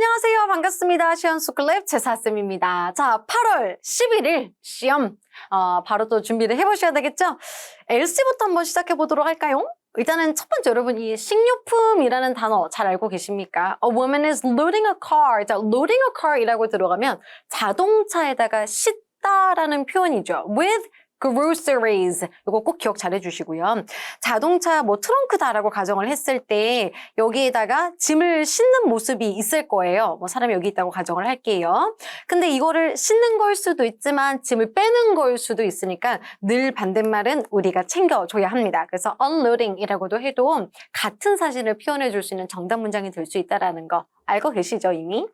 안녕하세요. 반갑습니다. 수클랩 제사쌤입니다. 자, 8월 11일 시험. 어, 바로 또 준비를 해보셔야 되겠죠? LC부터 한번 시작해 보도록 할까요? 일단은 첫 번째 여러분 이 식료품이라는 단어 잘 알고 계십니까? A woman is loading a car. 자, loading a car이라고 들어가면 자동차에다가 싣다라는 표현이죠. With groceries. 이거 꼭 기억 잘 해주시고요. 자동차 뭐 트렁크다라고 가정을 했을 때 여기에다가 짐을 싣는 모습이 있을 거예요. 뭐 사람이 여기 있다고 가정을 할게요. 근데 이거를 싣는 걸 수도 있지만 짐을 빼는 걸 수도 있으니까 늘 반대말은 우리가 챙겨줘야 합니다. 그래서 unloading이라고도 해도 같은 사실을 표현해 줄 수 있는 정답 문장이 될 수 있다라는 거 알고 계시죠 이미?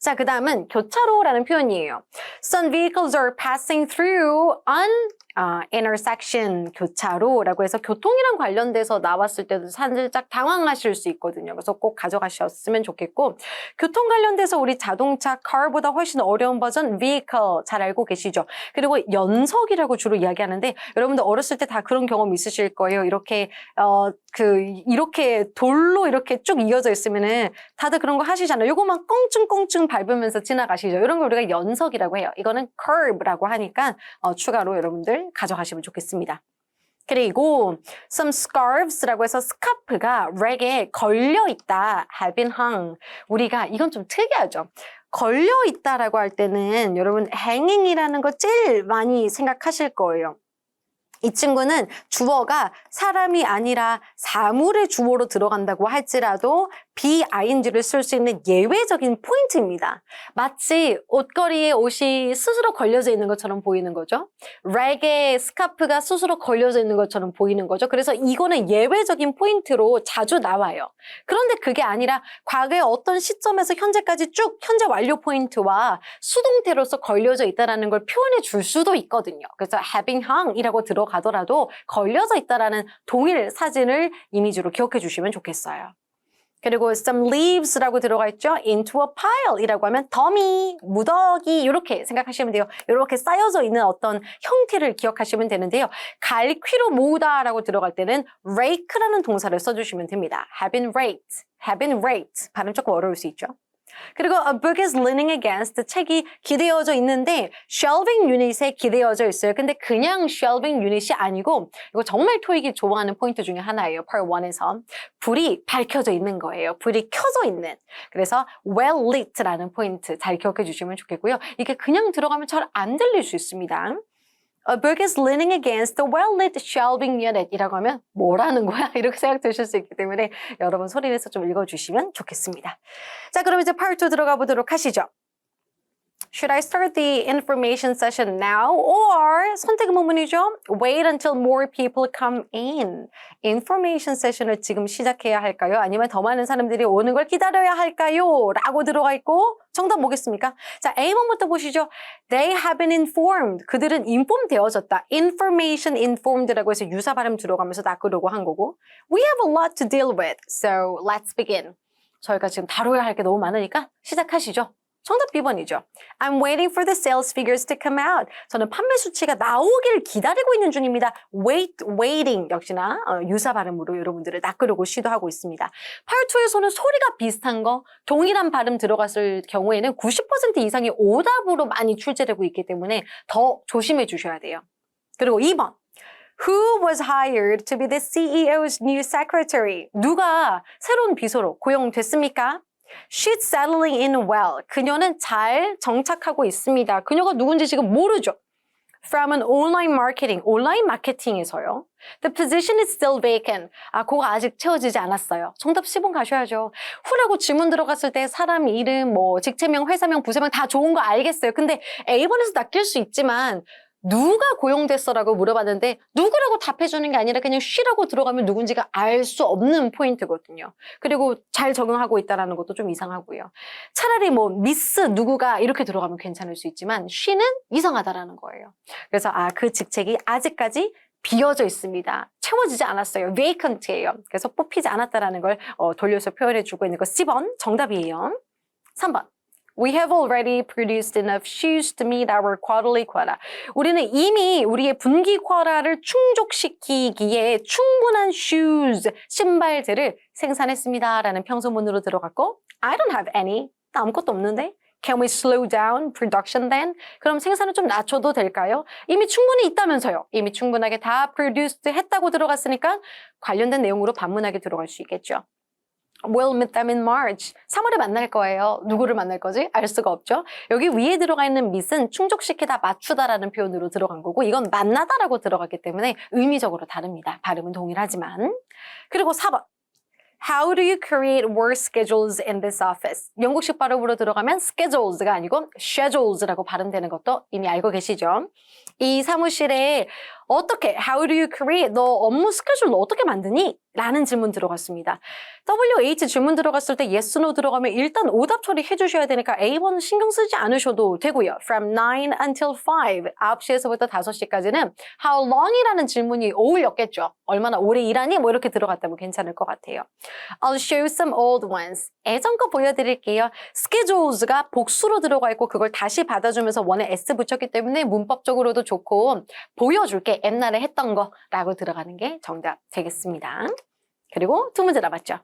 자, 그 다음은 교차로라는 표현이에요. Some vehicles are passing through an 아, intersection, 교차로라고 해서 교통이랑 관련돼서 나왔을 때도 살짝 당황하실 수 있거든요. 그래서 꼭 가져가셨으면 좋겠고 교통 관련돼서 우리 자동차 car보다 훨씬 어려운 버전 vehicle 잘 알고 계시죠? 그리고 연석이라고 주로 이야기하는데 여러분들 어렸을 때 다 그런 경험 있으실 거예요. 이렇게 어, 그 이렇게 돌로 이렇게 쭉 이어져 있으면은 다들 그런 거 하시잖아요. 요거만 껑충껑충 밟으면서 지나가시죠. 이런 걸 우리가 연석이라고 해요. 이거는 curb라고 하니까 어, 추가로 여러분들 가져가시면 좋겠습니다. 그리고 some scarves라고 해서 스카프가 렉에 걸려 있다, have been hung. 우리가 이건 좀 특이하죠. 걸려 있다라고 할 때는 여러분 hanging이라는 거 제일 많이 생각하실 거예요. 이 친구는 주어가 사람이 아니라 사물의 주어로 들어간다고 할지라도 BING를 쓸 수 있는 예외적인 포인트입니다. 마치 옷걸이에 옷이 스스로 걸려져 있는 것처럼 보이는 거죠. 렉에 스카프가 스스로 걸려져 있는 것처럼 보이는 거죠. 그래서 이거는 예외적인 포인트로 자주 나와요. 그런데 그게 아니라 과거의 어떤 시점에서 현재까지 쭉 현재 완료 포인트와 수동태로서 걸려져 있다는 걸 표현해 줄 수도 있거든요. 그래서 having hung이라고 들어가 더라도 걸려져 있다는 동일 사진을 이미지로 기억해 주시면 좋겠어요. 그리고 some leaves라고 들어가 있죠. into a pile이라고 하면 더미, 무더기 이렇게 생각하시면 돼요. 이렇게 쌓여져 있는 어떤 형태를 기억하시면 되는데요. 갈퀴로 모으다라고 들어갈 때는 rake라는 동사를 써주시면 됩니다. have been raked, have been raked. 발음 조금 어려울 수 있죠. 그리고 a book is leaning against 책이 기대어져 있는데 shelving 유닛에 기대어져 있어요. 근데 그냥 shelving 유닛이 아니고 이거 정말 토익이 좋아하는 포인트 중에 하나예요. part 1에서 불이 밝혀져 있는 거예요. 불이 켜져 있는. 그래서 well lit라는 포인트 잘 기억해 주시면 좋겠고요. 이게 그냥 들어가면 잘 안 들릴 수 있습니다. A book is leaning against the well-lit shelving unit 이라고 하면 뭐라는 거야? 이렇게 생각되실 수 있기 때문에 여러분 소리 내서 좀 읽어주시면 좋겠습니다. 자, 그럼 이제 part 2 들어가 보도록 하시죠. Should I start the information session now or 선택 부분이죠? Wait until more people come in. information session을 지금 시작해야 할까요? 아니면 더 많은 사람들이 오는 걸 기다려야 할까요? 라고 들어가 있고 정답 뭐겠습니까? 자, A번부터 보시죠. They have been informed. 그들은 inform 되어졌다. information informed라고 해서 유사 발음 들어가면서 낚으려고 한 거고 We have a lot to deal with. So let's begin. 저희가 지금 다뤄야 할 게 너무 많으니까 시작하시죠. 정답 B번이죠. I'm waiting for the sales figures to come out. 저는 판매 수치가 나오길 기다리고 있는 중입니다. wait, waiting 역시나 어, 유사 발음으로 여러분들을 낚으려고 시도하고 있습니다. 파트2에서는 소리가 비슷한 거, 동일한 발음 들어갔을 경우에는 90% 이상이 오답으로 많이 출제되고 있기 때문에 더 조심해 주셔야 돼요. 그리고 2번. Who was hired to be the CEO's new secretary? 누가 새로운 비서로 고용됐습니까? She's settling in well. 그녀는 잘 정착하고 있습니다. 그녀가 누군지 지금 모르죠. From an online marketing, 온라인 마케팅에서요. The position is still vacant. 아, 그거 아직 채워지지 않았어요. 정답 10번 가셔야죠. 후라고 질문 들어갔을 때 사람 이름, 뭐 직책명, 회사명, 부서명 다 좋은 거 알겠어요. 근데 A번에서 낚일 수 있지만 누가 고용됐어라고 물어봤는데 누구라고 답해주는 게 아니라 그냥 쉬라고 들어가면 누군지가 알 수 없는 포인트거든요. 그리고 잘 적응하고 있다는 것도 좀 이상하고요. 차라리 뭐 미스 누구가 이렇게 들어가면 괜찮을 수 있지만 쉬는 이상하다라는 거예요. 그래서 아 그 직책이 아직까지 비어져 있습니다. 채워지지 않았어요. vacant예요. 그래서 뽑히지 않았다라는 걸 어, 돌려서 표현해주고 있는 거 10번 정답이에요. 3번. We have already produced enough shoes to meet our quarterly quota. 우리는 이미 우리의 분기 쿼라를 충족시키기에 충분한 shoes, 신발들을 생산했습니다. 라는 평소문으로 들어갔고 I don't have any. 나 아무것도 없는데? Can we slow down production then? 그럼 생산을 좀 낮춰도 될까요? 이미 충분히 있다면서요. 이미 충분하게 다 produced 했다고 들어갔으니까 관련된 내용으로 반문하게 들어갈 수 있겠죠. We'll meet them in March. 3월에 만날 거예요. 누구를 만날 거지? 알 수가 없죠. 여기 위에 들어가 있는 meet은 충족시키다, 맞추다라는 표현으로 들어간 거고 이건 만나다라고 들어갔기 때문에 의미적으로 다릅니다. 발음은 동일하지만. 그리고 4번. How do you create work schedules in this office? 영국식 발음으로 들어가면 schedules가 아니고 schedules라고 발음되는 것도 이미 알고 계시죠? 이 사무실에 어떻게, how do you create? 너 업무 스케줄로 어떻게 만드니? 라는 질문 들어갔습니다. WH 질문 들어갔을 때 yes, no 들어가면 일단 오답 처리해 주셔야 되니까 A번 신경 쓰지 않으셔도 되고요. From 9 until 5, 9시에서부터 5시까지는 how long이라는 질문이 어울렸겠죠. 얼마나 오래 일하니? 뭐 이렇게 들어갔다면 괜찮을 것 같아요. I'll show some old ones. 예전 거 보여드릴게요. schedules가 복수로 들어가 있고 그걸 다시 받아주면서 원에 s 붙였기 때문에 문법적으로도 좋고 보여줄게. 옛날에 했던 거라고 들어가는 게 정답 되겠습니다. 그리고 두 문제 남았죠.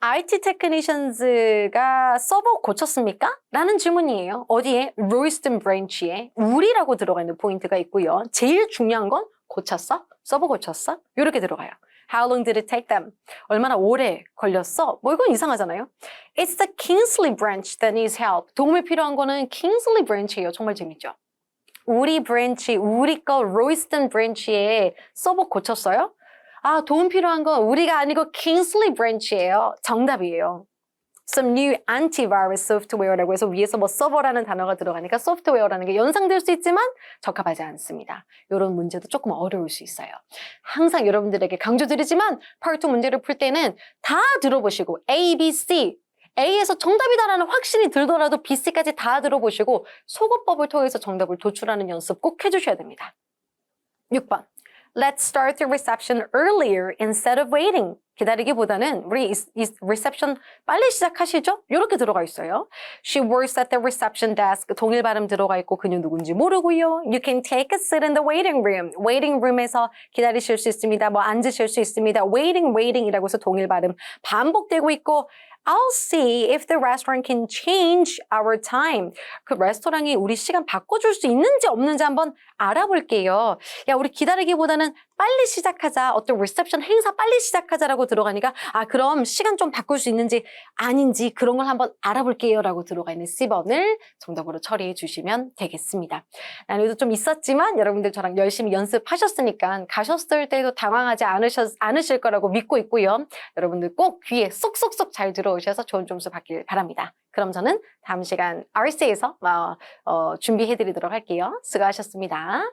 IT 테크니션즈가 서버 고쳤습니까? 라는 질문이에요. 어디에? 로이스턴 브랜치에 우리라고 들어가 있는 포인트가 있고요. 제일 중요한 건 고쳤어? 서버 고쳤어? 이렇게 들어가요. How long did it take them? 얼마나 오래 걸렸어? 뭐 이건 이상하잖아요. It's the Kingsley branch that needs help. 도움이 필요한 거는 Kingsley branch예요. 정말 재밌죠? 우리 브랜치, 우리 거 로이스턴 브랜치에 서버 고쳤어요? 아, 도움 필요한 건 우리가 아니고 Kingsley 브랜치예요. 정답이에요. Some new antivirus software라고 해서 위에서 뭐 서버라는 단어가 들어가니까 소프트웨어라는 게 연상될 수 있지만 적합하지 않습니다. 이런 문제도 조금 어려울 수 있어요. 항상 여러분들에게 강조드리지만 파트 문제를 풀 때는 다 들어보시고 A, B, C A에서 정답이다라는 확신이 들더라도 B, C까지 다 들어보시고 소거법을 통해서 정답을 도출하는 연습 꼭 해주셔야 됩니다. 6번. Let's start the reception earlier instead of waiting. 기다리기보다는 우리 reception 빨리 시작하시죠? 이렇게 들어가 있어요. She works at the reception desk. 동일 발음 들어가 있고 그녀 누군지 모르고요. You can take a seat in the waiting room. waiting room에서 기다리실 수 있습니다. 뭐 앉으실 수 있습니다. waiting, waiting이라고 해서 동일 발음 반복되고 있고 I'll see if the restaurant can change our time. 그 레스토랑이 우리 시간 바꿔줄 수 있는지 없는지 한번 알아볼게요. 야, 우리 기다리기보다는 빨리 시작하자. 어떤 리셉션 행사 빨리 시작하자라고 들어가니까 아, 그럼 시간 좀 바꿀 수 있는지 아닌지 그런 걸 한번 알아볼게요. 라고 들어가 있는 C번을 정답으로 처리해 주시면 되겠습니다. 난이도 좀 있었지만 여러분들 저랑 열심히 연습하셨으니까 가셨을 때도 당황하지 않으셨, 않으실 거라고 믿고 있고요. 여러분들 꼭 귀에 쏙쏙쏙 잘 들어 오셔서 좋은 점수 받길 바랍니다. 그럼 저는 다음 시간 RC에서 어, 준비해 드리도록 할게요. 수고하셨습니다.